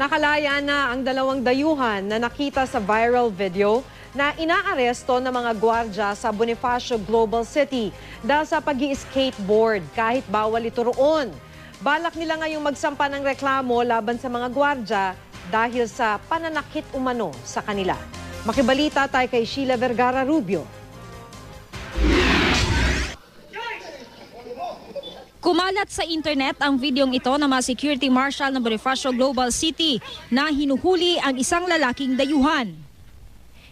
Nakalaya na ang dalawang dayuhan na nakita sa viral video na inaaresto ng mga gwardya sa Bonifacio Global City dahil sa pag skateboard kahit bawal ito roon. Balak nila ngayong magsampa ng reklamo laban sa mga gwardya dahil sa pananakit umano sa kanila. Makibalita tayo kay Sheila Vergara Rubio. Kumalat sa internet ang videong ito ng mga security marshal ng Bonifacio Global City na hinuhuli ang isang lalaking dayuhan.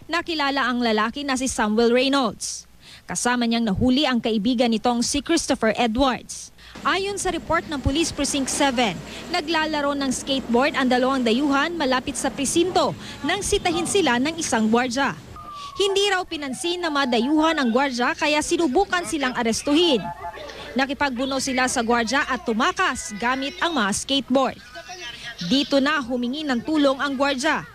Nakilala ang lalaki na si Samuel Reynolds. Kasama niyang nahuli ang kaibigan nitong si Christopher Edwards. Ayon sa report ng Police Precinct 7, naglalaro ng skateboard ang dalawang dayuhan malapit sa presinto nang sitahin sila ng isang gwardya. Hindi raw pinansin ng mga dayuhan ang gwardya kaya sinubukan silang arestuhin. Nakipagbuno sila sa gwardya at tumakas gamit ang mga skateboard. Dito na humingi ng tulong ang gwardya.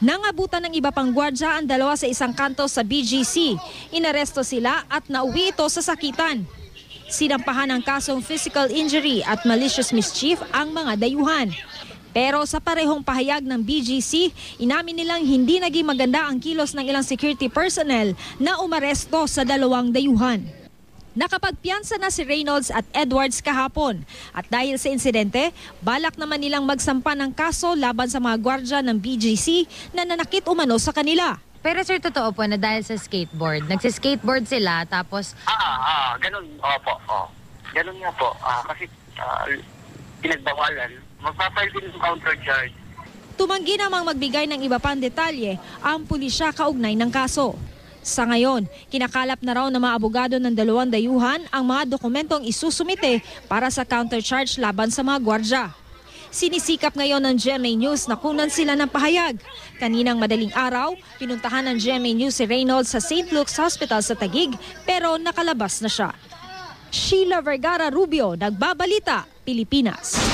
Nangabutan ng iba pang gwardya ang dalawa sa isang kanto sa BGC. Inaresto sila at nauwi ito sa sakitan. Sinampahan ng kasong physical injury at malicious mischief ang mga dayuhan. Pero sa parehong pahayag ng BGC, inamin nilang hindi naging maganda ang kilos ng ilang security personnel na umaresto sa dalawang dayuhan. Nakapagpiansa na si Reynolds at Edwards kahapon at dahil sa insidente, balak naman nilang magsampa ng kaso laban sa mga gwardya ng BGC na nanakit umano sa kanila. Pero sir, totoo po na dahil sa skateboard, nagsiskateboard sila tapos Ah, ah, ganun. Opo, oh. Ganun nga po. Ah, kasi ah, pinagbawalan. Magpapile din ng counter charge. Tumanggi namang magbigay ng iba pang detalye ang pulisya kaugnay ng kaso. Sa ngayon, kinakalap na raw ng mga abogado ng dalawang dayuhan ang mga dokumentong isusumite para sa countercharge laban sa mga gwardya. Sinisikap ngayon ng GMA News na kunan sila ng pahayag. Kaninang madaling araw, pinuntahan ng GMA News si Reynolds sa St. Luke's Hospital sa Taguig pero nakalabas na siya. Sheila Vergara Rubio, Nagbabalita, Pilipinas.